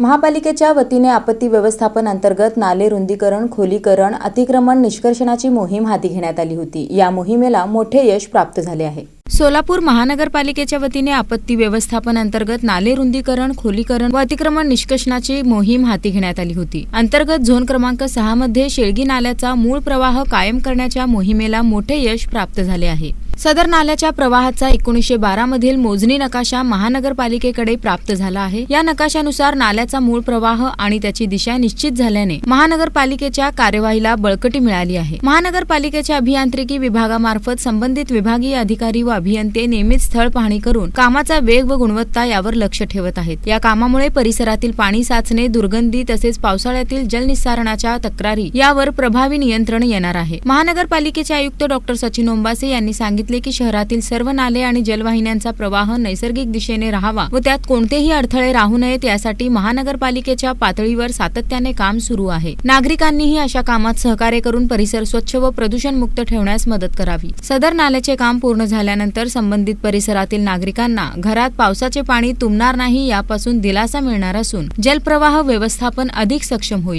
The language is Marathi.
महापालिकेच्या वतीने आपत्ती व्यवस्थापन अंतर्गत नाले रुंदीकरण खोलीकरण अतिक्रमण निष्कर्षणाची मोहीम हाती घेण्यात आली होती. या मोहिमेला मोठे यश प्राप्त झाले आहे. सोलापूर महानगरपालिकेच्या वतीने आपत्ती व्यवस्थापन अंतर्गत नाले रुंदीकरण खोलीकरण व अतिक्रमण निष्कर्षणाची मोहीम हाती घेण्यात आली होती. अंतर्गत झोन क्रमांक सहा मध्ये शेळगी नाल्याचा मूळ प्रवाह कायम करण्याच्या मोहिमेला मोठे यश प्राप्त झाले आहे. सदर नाल्याच्या प्रवाहाचा एकोणीसशे बारा मधील मोजणी नकाशा महानगरपालिकेकडे प्राप्त झाला आहे. या नकाशानुसार नाल्याचा मूळ प्रवाह आणि त्याची दिशा निश्चित झाल्याने महानगरपालिकेच्या कार्यवाहीला बळकटी मिळाली आहे. महानगरपालिकेच्या अभियांत्रिकी विभागामार्फत संबंधित विभागीय अधिकारी व अभियंते नियमित स्थळ पाहणी करून कामाचा वेग व गुणवत्ता यावर लक्ष ठेवत आहेत. या कामामुळे परिसरातील पाणी साचणे दुर्गंधी तसेच पावसाळ्यातील जलनिस्सारणाच्या तक्रारी यावर प्रभावी नियंत्रण येणार आहे. महानगरपालिकेचे आयुक्त डॉक्टर सचिन ओंबासे यांनी सांगितले की शहरातील सर्व नाले आणि जलवाहिन्यांचा प्रवाह नैसर्गिक दिशेने राहावा व त्यात कोणतेही अडथळे राहू नयेत यासाठी महानगरपालिकेच्या पातळीवर सातत्याने काम सुरू आहे. नागरिकांनीही अशा कामात सहकार्य करून परिसर स्वच्छ व प्रदूषण मुक्त ठेवण्यास मदत करावी. सदर नाल्याचे काम पूर्ण झाल्यानंतर संबंधित परिसरातील नागरिकांना घरात पावसाचे पाणी तुंबणार नाही यापासून दिलासा मिळणार असून जलप्रवाह व्यवस्थापन अधिक सक्षम होईल.